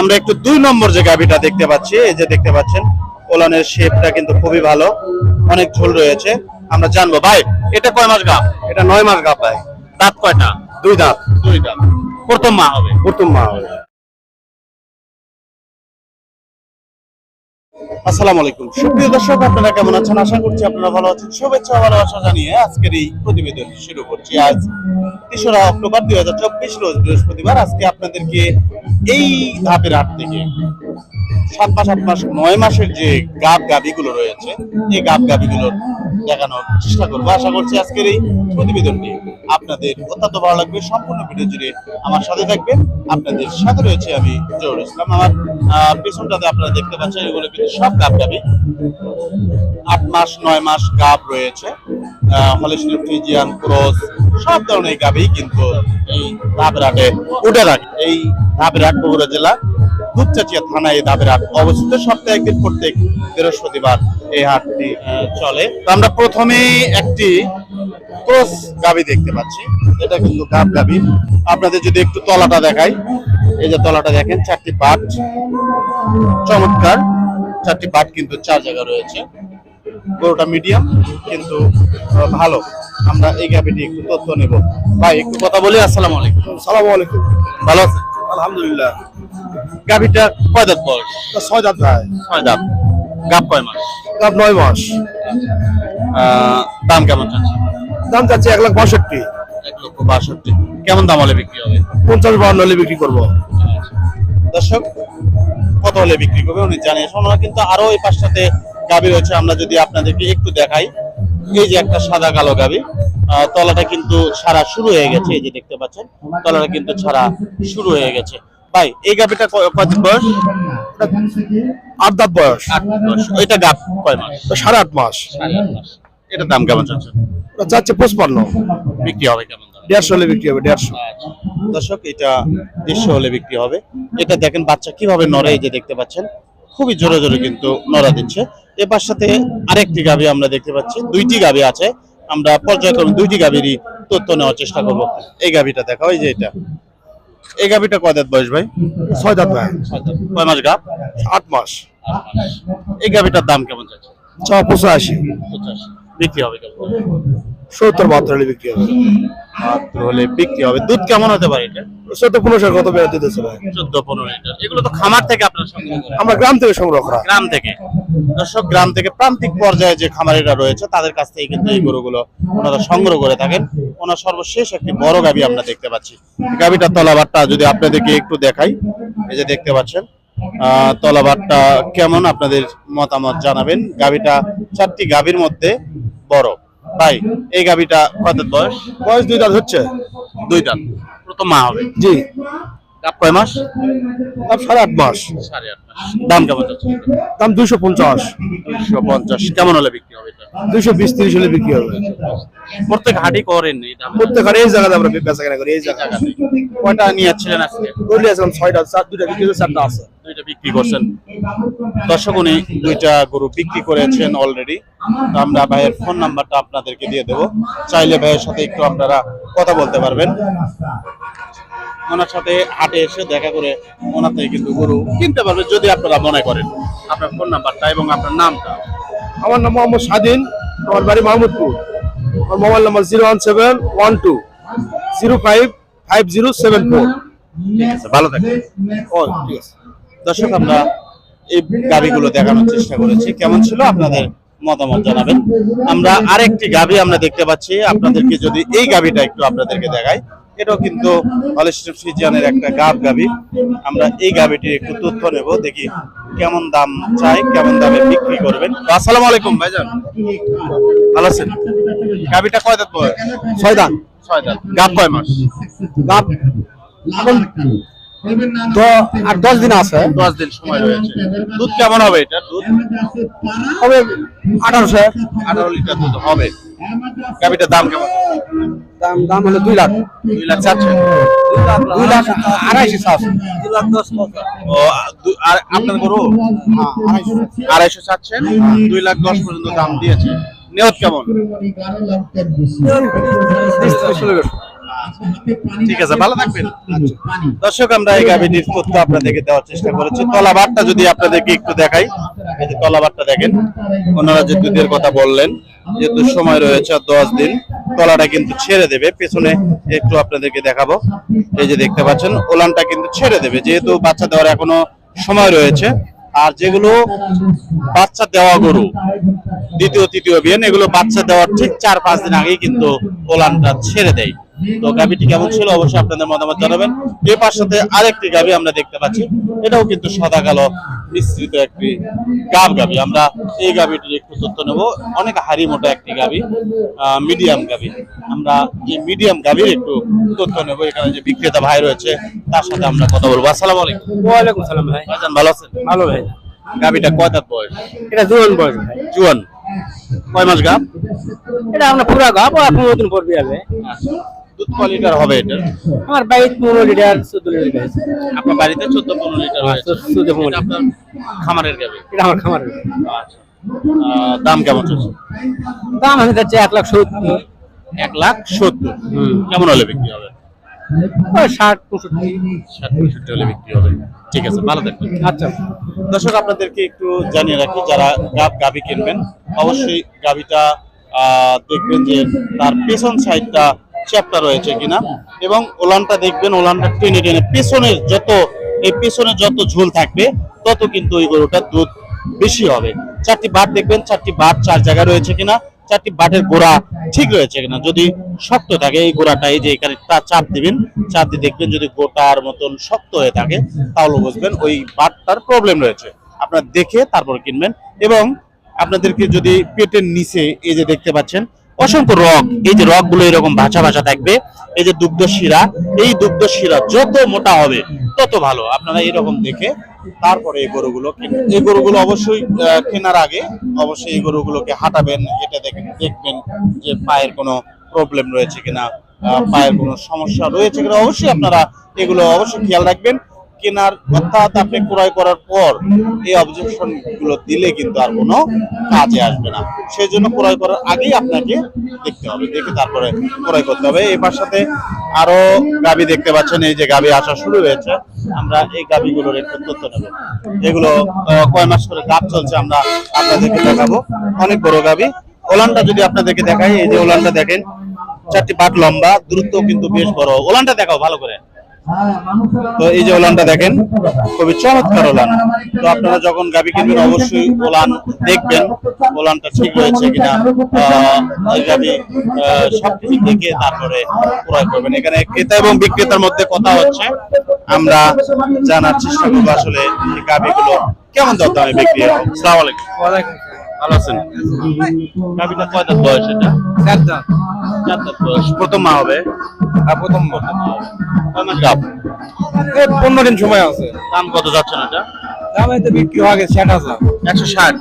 আমরা একটু দুই নম্বর যে গাভিটা দেখতে পাচ্ছি এই যে দেখতে পাচ্ছেন ওলানের শেপটা কিন্তু খুবই ভালো অনেক ঝোল রয়েছে। আমরা জানব ভাই এটা কয় মাস গাভ এটা নয় মাস গাপ ভাই। দাঁত কয়টা? দুই দাঁত। দুই দাঁত। প্রথম মা হবে। প্রথম মা হবে। আসসালামু আলাইকুম। সুপ্রিয় দর্শক, আপনারা কেমন আছেন? আশা করছি আপনারা ভালো আছেন। শুভেচ্ছা ভালোবাসা জানিয়ে আজকের এই প্রতিবেদন শুরু করছি। আজ তেসরা অক্টোবর দুই হাজার চব্বিশ রোজ বৃহস্পতিবার। আজকে আপনাদেরকে এই ধাপের হাট থেকে সাত মাস, আট মাস, নয় মাসের যে গাব গাবিগুলো রয়েছে, এই গাব গাবিগুলোর দেখানোর চেষ্টা করব। আশা করছি আজকের এই প্রতিবেদনটি আপনাদের অত্যন্ত ভালো লাগবে। সম্পূর্ণ ভিডিও জুড়ে আমার সাথে থাকবেন। আপনাদের সাথে রয়েছে আমি জহুর ইসলাম। আমার পেছনটাতে আপনারা দেখতে পাচ্ছেন, এগুলো কিন্তু সব গাব গাবি আট মাস, নয় মাস গাব রয়েছে। হলেশিল ফ্রিজিয়ান ক্রস, সব ধরনের গাবি কিন্তু এই ধাপেরহাটে উঠে রাখে এই ধাপেরহাট বগুড়া জেলা দুপচাচিয়া থানায় এই হাট অবস্থিত। সপ্তাহে একদিন প্রত্যেক বৃহস্পতিবার এই হাটটি চলে। তো আমরা প্রথমেই একটি ক্রস গাবি দেখতে পাচ্ছি। এটা কিন্তু গাব গাবি। আপনাদের যদি একটু তলাটা দেখাই। এই যে তলাটা দেখেন চারটি পাট। চমৎকার। চারটি বাট কিন্তু চার জায়গা রয়েছে। গরুটা মিডিয়াম কিন্তু ভালো। আমরা এই গাভিটি একটু তথ্য নেব। ভাই একটু কথা বলি। আসসালামু আলাইকুম। সালাম আলাইকুম। ভালো আছেন? আলহামদুলিল্লাহ। গাভিটা কয় দাঁত বয়স? ছয় দাঁত ভাই ছয় দাঁত। গাব কয় মাস? গাপ নয় মাস। দাম কেমন চাচ্ছে? দাম চাচ্ছে এক লাখ পঁয়ষট্টি এক লক্ষ বাষট্টি। কেমন দাম হলে বিক্রি হবে? পঞ্চাশ বাউন্ন হলে বিক্রি করব। দর্শক কত হলে বিক্রি করবে উনি জানিয়ে শোনা কিন্তু আরও এই পাশটাতে গাবি রয়েছে। আমরা যদি আপনাদেরকে একটু দেখাই এই যে একটা সাদা কালো গাবি তলাটা কিন্তু ছাড়া শুরু হয়ে গেছে এই যে দেখতে পাচ্ছেন তলাটা কিন্তু ছাড়া শুরু হয়ে গেছে। ভাই এই গাবিটা ক- কত বয়স? আট দাঁত বয়স। আট বয়স। এটা গাব কয় মাস? সাড়ে আট মাস। এটার দাম কেমন চলছে চাচ্ছে পঁচপান্ন। বিক্রি হবে কেমন দেড়শো হলে বিক্রি হবে দেড়শো। দর্শক এটা দেড়শো হলে বিক্রি হবে। এটা দেখেন বাচ্চা কীভাবে নড়ে এই যে দেখতে পাচ্ছেন খুবই জোরে জোরে কিন্তু নড়া দিচ্ছে। এবার সাথে আরেকটি গাবি আমরা দেখতে পাচ্ছি। দুইটি গাবি আছে। আমরা পর্যায়ক্রমে দুইটি গাবিরই তথ্য নেওয়ার চেষ্টা করব। এই গাবিটা দেখা ওই যে এটা। এই গাভিটা কয় দাঁত বয়স ভাই? ছয় দাঁত ভাই। কয় মাস গাভ আট মাস। এই গাভিটার দাম কেমন যাচ্ছে ছ পঁচাশি। পঁচাশি। বিক্রি হবে কেমন? সত্তর বাহাত্তর হলে বিক্রি হবে। মাত্র হলে বিক্রি হবে। দুধ কেমন হতে পারে এটা? চোদ্দ পনেরোশো কত বেড়ে দিতেছে ভাই? চোদ্দ পনেরো লিটার। এগুলো তো খামার থেকে আপনার সংগ্রহ আমরা গ্রাম থেকে সংগ্রহ করা। গ্রাম থেকে। দর্শক গ্রাম থেকে প্রান্তিক পর্যায়ে যে খামারিরা রয়েছে তাদের কাছ থেকে কিন্তু এই গরুগুলো ওনারা সংগ্রহ করে থাকেন। ওনার সর্বশেষ একটি বড় গাবি আমরা দেখতে পাচ্ছি। গাবিটার তলাবারটা যদি আপনাদেরকে একটু দেখাই এই যে দেখতে পাচ্ছেন আহ, তলাবারটা কেমন আপনাদের মতামত জানাবেন? গাবিটা চারটি গাবির মধ্যে বড়। ভাই এই গাবিটা কত বয়স? বয়স দুই দাঁত হচ্ছে। দুই দাঁত। প্রথম মা হবে। জি। গাব কয় মাস? সাড়ে আট মাস। সাড়ে আট মাস। দাম কেমন যাচ্ছে? দাম দুইশো পঞ্চাশ। পঞ্চাশ। কেমন হলে বিক্রি হবে এটা? বিশ তিরিশ হলে বিক্রি হবে। প্রত্যেক হাটই করেন এই দামে। প্রত্যেক এই জায়গাতে আমরা বেচা কেনা করি এই জায়গাতে। কয়টা নিয়ে যাচ্ছিলেন আজকে করলে আসলাম ছয়টা চার দুইটা বিক্রি হয়েছে চারটা আছে। দুইটা বিক্রি করছেন। দর্শক উনি দুইটা গরু বিক্রি করেছেন অলরেডি আমরা ভাইয়ের ফোন নাম্বারটা আপনাদেরকে দিয়ে দেবো। চাইলে ভাইয়ের সাথে একটু আপনারা কথা বলতে পারবেন। ওনার সাথে হাটে এসে দেখা করে ওনার থেকে কিন্তু গরু কিনতে পারবে যদি আপনারা মনে করেন। আপনার ফোন নাম্বারটা এবং আপনার নামটা। আমার নাম মোহাম্মদ স্বাধীন আমার বাড়ি মাহমুদপুর। আমার mobile number zero one seven one two zero five five zero seven four. ঠিক আছে ভালো থাকবেন। ও ঠিক আছে। দর্শক আমরা এই গাবিগুলো দেখানোর চেষ্টা করেছি। কেমন ছিল আপনাদের মতামত জানাবেন? আমরা আরেকটি গাবি আমরা দেখতে পাচ্ছি। আপনাদেরকে যদি এই গাবিটা একটু আপনাদেরকে দেখাই। এটাও কিন্তু হলিস্টিন ফ্রিজিয়ানের একটা গাব গাবি। আমরা এই গাবিটির একটু তথ্য নেব দেখি কেমন দাম চাই কেমন দামে বিক্রি করবেন। তো আসসালামু আলাইকুম ভাইজান। ভালো আছেন? গাবিটা কয় দাঁত বয়স? ছয় দান ছয় দাঁত। গাব কয় মাস? এখন দ- আর দশ দিন আছে। দশ দিন সময় রয়েছে। দুধ কেমন হবে এটা? দুধ? হবে আঠারোশো। আঠারো লিটার দুধ হবে। গাবিটার দাম কেমন? দাম দাম হলো দুই লাখ। দুই লাখ চাচ্ছেন দুই লাখ আড়াইশো চাষ ও আর আপনার গরু? আড়াইশো। চাচ্ছেন দুই লাখ দশ পর্যন্ত দাম দিয়েছে। নিয়ত কেমন? ঠিক আছে, ভালো থাকবেন। দর্শক, আমরা এই গাভীটির তথ্য আপনাদেরকে দেওয়ার চেষ্টা করেছি। তলাবারটা যদি আপনাদেরকে একটু দেখাই, এই যে তলাবারটা দেখেন, ওনারা যে দুধের কথা বললেন, যেহেতু সময় রয়েছে আর দশ দিন, তলাটা কিন্তু ছেড়ে দেবে। পেছনে একটু আপনাদেরকে দেখাবো। এই যে দেখতে পাচ্ছেন, ওলানটা কিন্তু ছেড়ে দেবে। যেহেতু বাচ্চা দেওয়ার এখনও সময় রয়েছে, আর যেগুলো বাচ্চা দেওয়া গরু, দ্বিতীয়, তৃতীয় বিয়ান এগুলো বাচ্চা দেওয়ার ঠিক চার পাঁচ দিন আগেই কিন্তু ওলানটা ছেড়ে দেয়। তো গাভিটি কেমন ছিল? অবশ্যই আপনাদের মতামত জানাবেন। এর পাশে আরেকটি গাভি আমরা দেখতে পাচ্ছি। এটাও কিন্তু সাদা কালো মিশ্রিত একটি গাব গাভি। আমরা এই গাভিটির একটু তথ্য নেব। অনেক হাড়ি মোটা একটি গাভি মিডিয়াম গাভি। আমরা এই মিডিয়াম গাভির একটু তথ্য নেব। এখানে যে বিক্রেতা ভাই রয়েছে তার সাথে আমরা কথা বলব। আসসালামু আলাইকুম। ওয়ালাইকুম সালাম ভাই। ভালো আছেন? ভালো ভাই। গাভিটা কয় দাঁত বয়স? এটা জোয়ান বয়স ভাই। জুয়ান। কয় মাস গাব? এটা আমরা পুরা গাপ আর পনেরো দিন পর ক লিটার হবে এটা? আমার বাইক পনেরো লিটার চোদ্দ লিটার আপনার বাড়িতে চোদ্দ পনেরো লিটার হ্যাঁ, চোদ্দ পনেরো আপনার খামারের গাভি? এটা আমার খামার আচ্ছা। দাম কেমন চলছে? দাম আমি যাচ্ছে এক লাখ সত্তর। এক লাখ সত্তর। হুম। কেমন হলে বিক্রি হবে? ষাট পঁয়ষট্টি। ষাট পঁয়ষট্টি হলে বিক্রি হবে। ঠিক আছে ভালো থাকবেন। আচ্ছা। দর্শক আপনাদেরকে একটু জানিয়ে রাখি যারা গাব গাভি কিনবেন অবশ্যই গাভিটা আহ, দেখবেন যে তার পেছন সাইডটা চ্যাপটা রয়েছে কিনা এবং ওলানটা দেখবেন, ওলানটা টেনে টেনে পেছনের যত, এই পেছনে যত ঝোল থাকবে, তত কিন্তু ওই গরুটার দুধ বেশি হবে। চারটি বাট দেখবেন, চারটি বাট চার জায়গায় রয়েছে কিনা, চারটি বাটের গোড়া ঠিক রয়েছে কিনা। যদি শক্ত থাকে এই গোড়াটা, এই যে এখানে তা চাপ দিবেন, চাপ দিয়ে দেখবেন যদি গোটার মতন শক্ত হয়ে থাকে, তাহলে বুঝবেন ওই বাটটার প্রবলেম রয়েছে। আপনার দেখে তারপর কিনবেন এবং আপনাদেরকে যদি পেটের নিচে এই যে দেখতে পাচ্ছেন অসংখ্য রক এই যে রকগুলো এরকম ভাষা ভাষা থাকবে, এই যে দুগ্ধ শিরা, এই দুগ্ধ শিরা যত মোটা হবে, তত ভালো। আপনারা এরকম দেখে তারপরে এই গরুগুলো এই গরুগুলো অবশ্যই কেনার আগে অবশ্যই এই গরুগুলোকে হাঁটাবেন এটা দেখেন দেখবেন যে পায়ের কোনো প্রবলেম রয়েছে কিনা পায়ের কোনো সমস্যা রয়েছে কিনা। অবশ্যই আপনারা এগুলো অবশ্যই খেয়াল রাখবেন। কেনার অর্থাৎ আপনি ক্রয় করার পর এই অবজেকশনগুলো দিলে কিন্তু আর কোনো কাজে আসবে না। সেই জন্য ক্রয় করার আগেই আপনাকে দেখতে হবে, দেখে তারপরে ক্রয় করতে হবে। এবার সাথে আরও গাবি দেখতে পাচ্ছেন, এই যে গাবি আসা শুরু হয়েছে। আমরা এই গাবিগুলোর একটু তথ্য নেব। এগুলো কয় মাস করে গাব চলছে আমরা আপনাদেরকে দেখাবো। অনেক বড় গাবি। ওলানটা যদি আপনাদেরকে দেখাই, এই যে ওলানটা দেখেন, চারটি পাট লম্বা দূরত্ব কিন্তু বেশ বড়। ওলানটা দেখাও ভালো করে। তো এই যে ওলানটা দেখেন খুবই চমৎকার ওলান। তো আপনারা যখন গাবি কিনবেন অবশ্যই ওলান দেখবেন ওলানটা ঠিক রয়েছে কিনা আহ, গাবি আহ, সবকিছু দেখে তারপরে ক্রয় করবেন। এখানে ক্রেতা এবং বিক্রেতার মধ্যে কথা হচ্ছে। আমরা জানার চেষ্টা করব আসলে গাবিগুলো কেমন দর দামে বিক্রি হবে আসসালামু আলাইকুম। ওয়ালাইকুম ভালো আছেন? কয় দাঁত বয়স এটা? চার দাঁত বয়স। প্রথম মা হবে? আর প্রথম প্রথম মা হবে। কয় মাস গাব পনেরো দিন সময় আছে। দাম কত যাচ্ছেন এটা? দাম এতে বিক্রি হয়ে গেছে ষাট হাজার। একশো ষাট?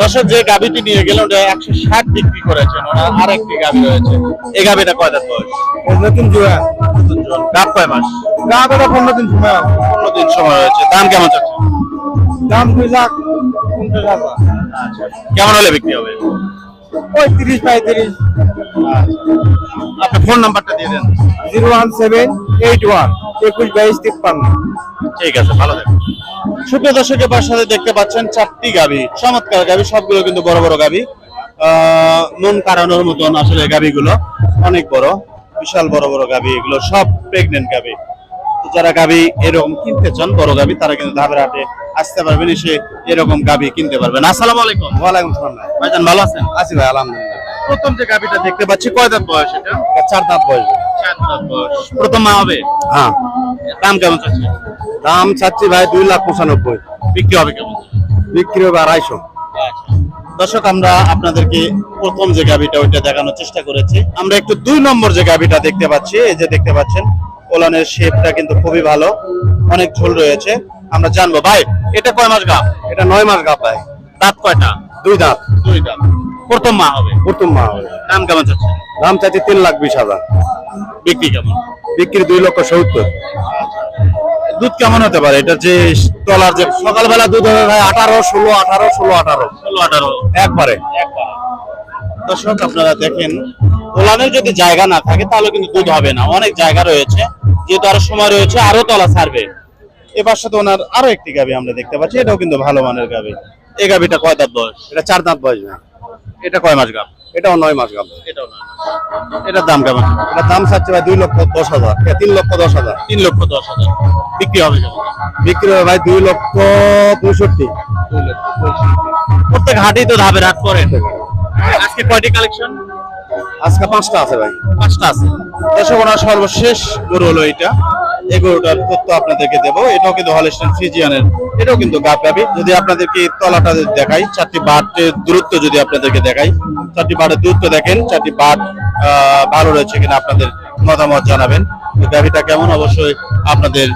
দর্শক যে গাবিটি নিয়ে গেলেন ওটা একশো ষাট বিক্রি করেছেন। ওনার আরেকটি গাবি রয়েছে। এই গাবিটা কয় দাঁত বয়স এই নতুন জোয়ান গাব কয় মাস? গাপ এটা পনেরো দিন সময় আছে। পনেরো দিন সময় রয়েছে। দাম কেমন চাচ্ছে দাম দুই লাখ পঞ্চাশ হাজার। কেমন হলে বিক্রি হবে? ওই তিরিশ পঁয়ত্রিশ। আপনি ফোন নাম্বারটা দিয়ে দেন। Zero one seven eight one একুশ বাইশ তিপ্পান্ন। ঠিক আছে ভালো থাকবেন সুপ্রিয় দর্শকের পাশে দেখতে পাচ্ছেন চারটি গাবি চমৎকার গাবি সবগুলো কিন্তু বড় বড় গাবি। মন কারানোর মতন আসলে গাবিগুলো অনেক বড় বিশাল বড় বড় গাবি এগুলো সব প্রেগনেন্ট গাবি। যারা গাবি এরকম কিনতে চান বড় গাবি তারা কিন্তু ধাপের হাটে আসতে পারবেন এসে এরকম গাবি কিনতে পারবেন। আসসালামু আলাইকুম। ওয়ালাইকুম সালাম ভাইজান ভালো আছেন? আছি ভাই আলহামদুলিল্লাহ। প্রথম যে গাবিটা দেখতে পাচ্ছি কয় দাঁত বয়স এটা? চার দাঁত বয়স। চার দাঁত বয়স। প্রথম মা হবে? হ্যাঁ। দাম কেমন চাচ্ছে দাম চাচ্ছি ভাই দুই লাখ পঁচানব্বই। বিক্রি হবে কেমন? বিক্রি হবে আড়াইশো। দর্শক আমরা আপনাদেরকে প্রথম যে গাবিটা ওইটা দেখানোর চেষ্টা করেছি। আমরা একটু দুই নম্বর যে গাবিটা দেখতে পাচ্ছি এই যে দেখতে পাচ্ছেন ওলানের শেপটা কিন্তু খুবই ভালো। অনেক ঝোল রয়েছে। আমরা জানব ভাই এটা কয় মাস গাপ এটা নয় মাস গাপ ভাই। দাঁত কয়টা? দুই দাঁত। দুই দাঁত। প্রথম মা হবে? প্রথম মা হবে। দাম কেমন চাচ্ছে? দাম চাচ্ছি তিন লাখ বিশ হাজার। বিক্রি কেমন? বিক্রি দুই লক্ষ সত্তর। দুধ কেমন হতে পারে? এটা যে তলার যে সকালবেলা দুধ হবে ভাই আঠারো ষোলো আঠারো ষোলো আঠারো। ষোলো আঠারো। একবারে। দর্শক আপনারা দেখেন ওলানের যদি জায়গা না থাকে তাহলে কিন্তু দুধ হবে না। অনেক জায়গা রয়েছে। যেহেতু আরও সময় রয়েছে আরও তলা ছাড়বে। এবার সাথে ওনার আরও একটি গাবি আমরা দেখতে পাচ্ছি এটাও কিন্তু ভালো মানের গাবি এই গাবিটা কয় দাঁত বয়স? এটা চার দাঁত বয়স ভাই। এটা কয় মাস গাব এটাও নয় মাস গাব এটাও নয় এটার দাম কেমন? এটা দাম চাচ্ছে ভাই দুই লক্ষ দশ হাজার। তিন লক্ষ দশ হাজার। তিন লক্ষ দশ হাজার। বিক্রি হবে বিক্রি হবে ভাই দুই লক্ষ পঁয়ষট্টি। প্রত্যেক হাটেই তো ধাপের হাট করেন। আজকে কয়টি কালেকশন আজকে পাঁচটা আছে ভাই। পাঁচটা আছে। দর্শক সর্বশেষ গরু হলো এটা। এই গরুটার তথ্য আপনাদেরকে দেবো। এটাও কিন্তু ফ্রিজিয়ানের এটাও কিন্তু যদি আপনাদেরকে তলাটা দেখাই, চারটি বাটের দূরত্ব যদি আপনাদেরকে দেখাই, চারটি বাটের দূরত্ব দেখেন, চারটি বাট ভালো রয়েছে কিনা আপনাদের মতামত জানাবেন। গাভিটা কেমন? অবশ্যই আপনাদের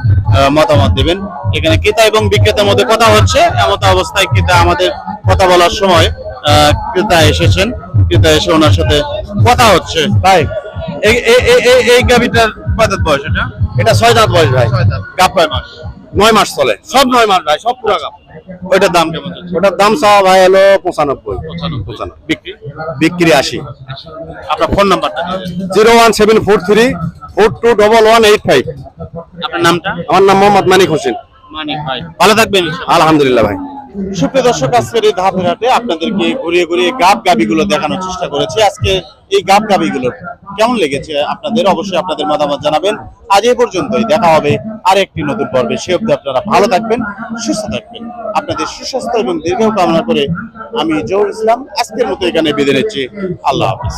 মতামত দেবেন। এখানে ক্রেতা এবং বিক্রেতার মধ্যে কথা হচ্ছে। এমন অবস্থায় ক্রেতা আমাদের কথা বলার সময় ক্রেতা এসেছেন। ক্রেতা এসে ওনার সাথে কথা হচ্ছে। ভাই এই এই এই- এই এই গাভিটার কয় দাঁত বয়স এটা? এটা ছয় দাঁত বয়স ভাই। গাপ কয় মাস। নয় মাস চলে। সব নয় মাস ভাই সব পুরা গাব ওইটার দাম কেমন ওটার দাম চাওয়া ভাই হলো পঁচানব্বই। পঁচানব্বই। বিক্রি? বিক্রি আশি। আপনার ফোন নাম্বারটা zero one seven four three four two double one eight five. আপনার নামটা? আমার নাম মোহাম্মদ মানিক হোসেন। মানিক ভাই। ভালো থাকবেন আলহামদুলিল্লাহ ভাই। সুপ্রিয় আজকের এই আপনাদেরকে ঘুরিয়ে ঘুরিয়ে গাব গাবিগুলো দেখানোর চেষ্টা করেছি। আজকে এই গাব গাবিগুলো কেমন লেগেছে আপনাদের? অবশ্যই আপনাদের মতামত জানাবেন। আজ এই পর্যন্তই। দেখা হবে আর একটি নতুন পর্বে। সে অব্দি আপনারা ভালো থাকবেন, সুস্থ থাকবেন। আপনাদের সুস্বাস্থ্য এবং দীর্ঘ কামনা করে আমি জহুর ইসলাম, আজকের মতো এখানে বেঁধে নিচ্ছি। আল্লাহ হাফিজ।